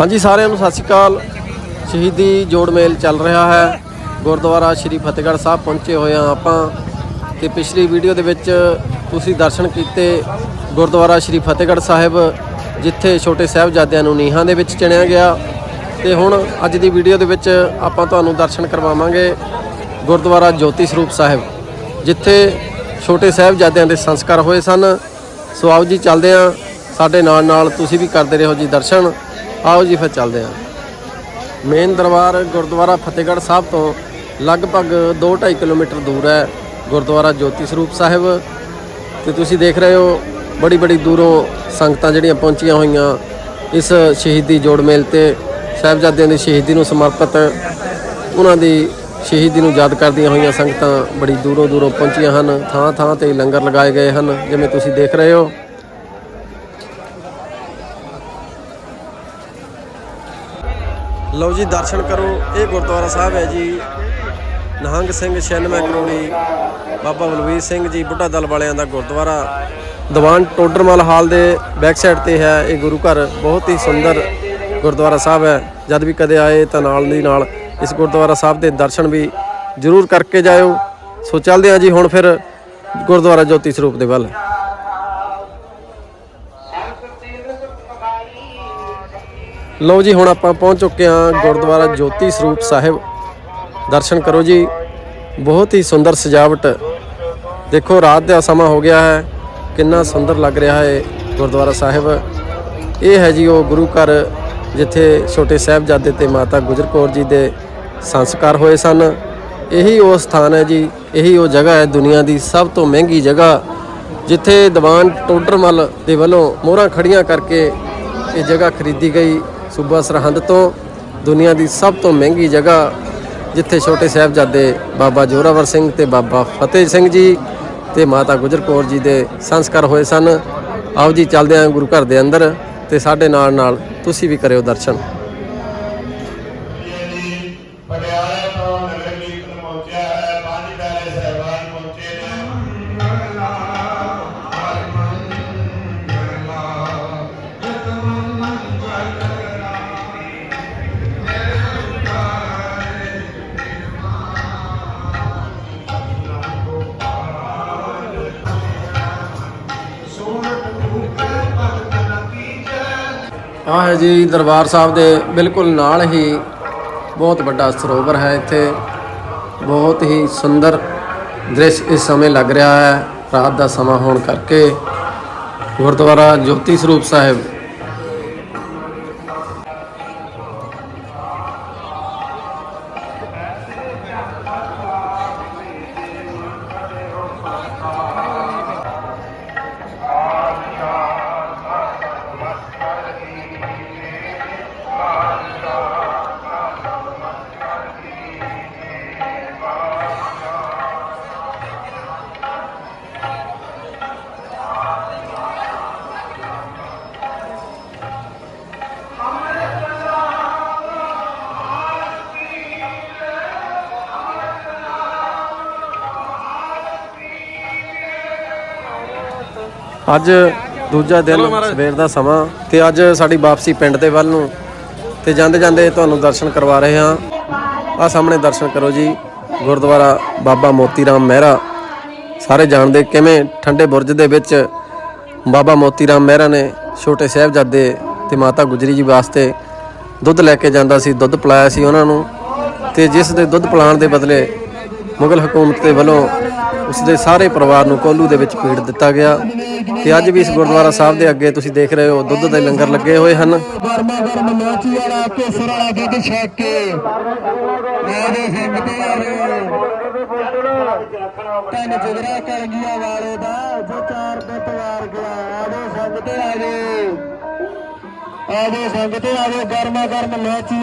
ਹਾਂਜੀ, ਸਾਰਿਆਂ ਨੂੰ ਸਤਿ ਸ਼੍ਰੀ ਅਕਾਲ। ਸ਼ਹੀਦੀ ਜੋੜ ਮੇਲ ਚੱਲ ਰਿਹਾ ਹੈ। ਗੁਰਦੁਆਰਾ ਸ਼੍ਰੀ ਫਤਿਹਗੜ੍ਹ ਸਾਹਿਬ ਪਹੁੰਚੇ ਹੋਏ ਹਾਂ ਆਪਾਂ ਤੇ ਪਿਛਲੀ ਵੀਡੀਓ ਦੇ ਵਿੱਚ ਤੁਸੀਂ ਦਰਸ਼ਨ ਕੀਤੇ ਗੁਰਦੁਆਰਾ ਸ਼੍ਰੀ ਫਤਿਹਗੜ੍ਹ ਸਾਹਿਬ, ਜਿੱਥੇ ਛੋਟੇ ਸਾਹਿਬਜ਼ਾਦਿਆਂ ਨੂੰ ਨੀਹਾਂ ਦੇ ਵਿੱਚ ਚਿਣਿਆ ਗਿਆ। ਤੇ ਹੁਣ ਅੱਜ ਦੀ ਵੀਡੀਓ ਦੇ ਵਿੱਚ ਆਪਾਂ ਤੁਹਾਨੂੰ ਦਰਸ਼ਨ ਕਰਵਾਵਾਂਗੇ ਗੁਰਦੁਆਰਾ ਜੋਤੀ ਸਰੂਪ ਸਾਹਿਬ, ਜਿੱਥੇ ਛੋਟੇ ਸਾਹਿਬਜ਼ਾਦਿਆਂ ਦੇ ਸੰਸਕਾਰ ਹੋਏ ਸਨ। ਸੋ ਆਓ ਜੀ, ਚੱਲਦੇ ਹਾਂ। ਸਾਡੇ ਨਾਲ ਨਾਲ ਤੁਸੀਂ ਵੀ ਕਰਦੇ ਰਹੋ ਜੀ ਦਰਸ਼ਨ। ਆਓ ਜੀ ਫਿਰ ਚੱਲਦੇ ਹਾਂ। ਮੇਨ ਦਰਬਾਰ ਗੁਰਦੁਆਰਾ ਫਤਿਹਗੜ੍ਹ ਸਾਹਿਬ ਤੋਂ ਲਗਭਗ 2.5 ਕਿਲੋਮੀਟਰ ਦੂਰ ਹੈ ਗੁਰਦੁਆਰਾ ਜੋਤੀ ਸਰੂਪ ਸਾਹਿਬ। ਤੇ ਤੁਸੀਂ ਦੇਖ ਰਹੇ ਹੋ ਬੜੀ ਬੜੀ ਦੂਰੋਂ ਸੰਗਤਾਂ ਜਿਹੜੀਆਂ ਪਹੁੰਚੀਆਂ ਹੋਈਆਂ ਇਸ ਸ਼ਹੀਦੀ ਜੋੜ ਮੇਲ ਤੇ। ਸਾਹਿਬਜ਼ਾਦਿਆਂ ਦੀ ਸ਼ਹੀਦੀ ਨੂੰ ਸਮਰਪਿਤ ਉਹਨਾਂ ਦੀ ਸ਼ਹੀਦੀ ਨੂੰ ਯਾਦ ਕਰਦੀਆਂ ਹੋਈਆਂ ਸੰਗਤਾਂ ਬੜੀ ਦੂਰੋਂ ਦੂਰੋਂ ਪਹੁੰਚੀਆਂ ਹਨ। ਥਾਂ ਥਾਂ ਤੇ ਲੰਗਰ ਲਗਾਏ ਗਏ ਹਨ, ਜਿਵੇਂ ਤੁਸੀਂ ਦੇਖ ਰਹੇ ਹੋ। ਲਓ ਜੀ, ਦਰਸ਼ਨ ਕਰੋ। ਇਹ ਗੁਰਦੁਆਰਾ ਸਾਹਿਬ ਹੈ ਜੀ। ਨਹੰਗ ਸਿੰਘ 96 ਕਰੋੜੀ ਬਾਬਾ ਬਲਵੀਰ ਸਿੰਘ ਜੀ, ਬੁੱਢਾ ਦਲ ਵਾਲਿਆਂ ਦਾ ਗੁਰਦੁਆਰਾ। ਦੀਵਾਨ ਟੋਡਰਮਲ ਹਾਲ ਦੇ ਬੈਕ ਸਾਈਡ ਤੇ ਹੈ। ਇਹ ਗੁਰੂ ਘਰ ਬਹੁਤ ਹੀ ਸੁੰਦਰ ਗੁਰਦੁਆਰਾ ਸਾਹਿਬ ਹੈ। ਜਦ ਵੀ ਕਦੇ ਆਏ ਤਾਂ ਨਾਲ ਦੀ ਨਾਲ ਇਸ ਗੁਰਦੁਆਰਾ ਸਾਹਿਬ ਦੇ ਦਰਸ਼ਨ ਵੀ ਜ਼ਰੂਰ ਕਰਕੇ ਜਾਇਓ। ਸੋ ਚੱਲਦੇ ਹਾਂ ਜੀ, ਹੁਣ ਫਿਰ ਗੁਰਦੁਆਰਾ ਜੋਤੀ ਸਰੂਪ ਦੇ ਵੱਲ। ਲਓ ਜੀ, ਹੁਣ ਆਪਾਂ ਪਹੁੰਚ ਚੁੱਕੇ ਹਾਂ ਗੁਰਦੁਆਰਾ ਜੋਤੀ ਸਰੂਪ ਸਾਹਿਬ। ਦਰਸ਼ਨ ਕਰੋ ਜੀ। ਬਹੁਤ ਹੀ ਸੁੰਦਰ ਸਜਾਵਟ। ਦੇਖੋ, ਰਾਤ ਦਾ ਸਮਾਂ ਹੋ ਗਿਆ ਹੈ। ਕਿੰਨਾ ਸੁੰਦਰ ਲੱਗ ਰਿਹਾ ਹੈ ਗੁਰਦੁਆਰਾ ਸਾਹਿਬ। ਇਹ ਹੈ ਜੀ ਉਹ ਗੁਰੂ ਘਰ, ਜਿੱਥੇ ਛੋਟੇ ਸਾਹਿਬਜ਼ਾਦੇ ਤੇ ਮਾਤਾ ਗੁਜਰ ਕੌਰ ਜੀ ਦੇ ਸੰਸਕਾਰ ਹੋਏ ਸਨ। ਇਹੀ ਉਹ ਸਥਾਨ ਹੈ ਜੀ, ਇਹੀ ਉਹ ਜਗ੍ਹਾ ਹੈ ਦੁਨੀਆ ਦੀ ਸਭ ਤੋਂ ਮਹਿੰਗੀ ਜਗ੍ਹਾ, ਜਿੱਥੇ ਦੀਵਾਨ ਟੋਡਰਮਲ ਦੇ ਵੱਲੋਂ ਮੋਹਰਾਂ ਖੜੀਆਂ ਕਰਕੇ ਇਹ ਜਗ੍ਹਾ ਖਰੀਦੀ ਗਈ। ਸੂਬਾ ਸਰਹੰਦ ਤੋਂ ਦੁਨੀਆ ਦੀ ਸਭ ਤੋਂ ਮਹਿੰਗੀ ਜਗ੍ਹਾ ਜਿੱਥੇ ਛੋਟੇ ਸਾਹਿਬਜ਼ਾਦੇ ਬਾਬਾ ਜੋਰਾਵਰ ਸਿੰਘ ਤੇ ਬਾਬਾ ਫਤਿਹ ਸਿੰਘ ਜੀ ਤੇ ਮਾਤਾ ਗੁਜਰ ਕੌਰ ਜੀ ਦੇ ਸੰਸਕਾਰ ਹੋਏ ਸਨ। ਆਓ ਜੀ, ਚੱਲਦੇ ਹਾਂ ਗੁਰੂ ਘਰ ਦੇ ਅੰਦਰ ਤੇ ਸਾਡੇ ਨਾਲ ਨਾਲ ਤੁਸੀਂ ਵੀ ਕਰਿਓ ਦਰਸ਼ਨ। ਹੈ ਜੀ ਦਰਬਾਰ ਸਾਹਿਬ ਦੇ ਬਿਲਕੁਲ ਨਾਲ ਹੀ ਬਹੁਤ ਵੱਡਾ ਸਰੋਵਰ ਹੈ ਇੱਥੇ। ਬਹੁਤ ਹੀ ਸੁੰਦਰ ਦ੍ਰਿਸ਼ ਇਸ ਸਮੇਂ ਲੱਗ ਰਿਹਾ ਹੈ। ਰਾਤ ਦਾ ਸਮਾਂ ਹੋਣ ਕਰਕੇ ਗੁਰਦੁਆਰਾ ਜੋਤੀ ਸਰੂਪ ਸਾਹਿਬ ਅੱਜ ਦੂਜਾ ਦਿਨ ਸਵੇਰ ਦਾ ਸਮਾਂ ਤੇ ਅੱਜ ਸਾਡੀ ਵਾਪਸੀ ਪਿੰਡ ਦੇ ਵੱਲ ਨੂੰ ਤੇ ਜਾਂਦੇ ਜਾਂਦੇ ਤੁਹਾਨੂੰ ਦਰਸ਼ਨ ਕਰਵਾ ਰਹੇ ਹਾਂ। ਆ ਸਾਹਮਣੇ ਦਰਸ਼ਨ ਕਰੋ ਜੀ ਗੁਰਦੁਆਰਾ ਬਾਬਾ ਮੋਤੀ ਰਾਮ ਮਹਿਰਾ। ਸਾਰੇ ਜਾਣਦੇ ਕਿਵੇਂ ਠੰਡੇ ਬੁਰਜ ਦੇ ਵਿੱਚ ਬਾਬਾ ਮੋਤੀ ਰਾਮ ਮਹਿਰਾ ਨੇ ਛੋਟੇ ਸਾਹਿਬਜ਼ਾਦੇ ਤੇ ਮਾਤਾ ਗੁਜਰੀ ਜੀ ਵਾਸਤੇ ਦੁੱਧ ਲੈ ਕੇ ਜਾਂਦਾ ਸੀ ਦੁੱਧ ਪਿਲਾਇਆ ਸੀ ਉਹਨਾਂ ਨੂੰ ਤੇ ਜਿਸ ਦੇ ਦੁੱਧ ਪਿਲਾਉਣ ਦੇ ਬਦਲੇ ਮੁਗਲ ਹਕੂਮਤ ਦੇ ਵੱਲੋਂ ਉਸ ਦੇ ਸਾਰੇ ਪਰਿਵਾਰ ਨੂੰ ਕੋਲੂ ਦੇ ਵਿੱਚ ਪੀੜ ਦਿੱਤਾ ਗਿਆ ਤੇ ਅੱਜ ਵੀ ਇਸ ਗੁਰਦੁਆਰਾ ਸਾਹਿਬ ਦੇ ਅੱਗੇ ਤੁਸੀਂ ਦੇਖ ਰਹੇ ਹੋ ਦੁੱਧ ਦੇ ਲੰਗਰ ਲੱਗੇ ਹੋਏ ਹਨ। ਗਰਮਾ ਗਰਮ ਮਾਚੀ ਵਾਲਾ ਕੇਸਰ ਵਾਲਾ ਦੁੱਧ ਛਕ ਕੇ ਆਦੇ ਸੰਗਤੇ ਤਨ ਜਗਰਾ ਕਰ ਵਾਲੇ ਦਾ ਜੋ ਚਾਰ ਦੁੱਧ ਵਾਰ ਗਿਆ ਆਦੇ ਸੰਗਤੇ ਆਵੇ ਆਦੇ ਸੰਗਤੇ ਆਵੇ ਗਰਮਾ ਗਰਮ ਮਾਚੀ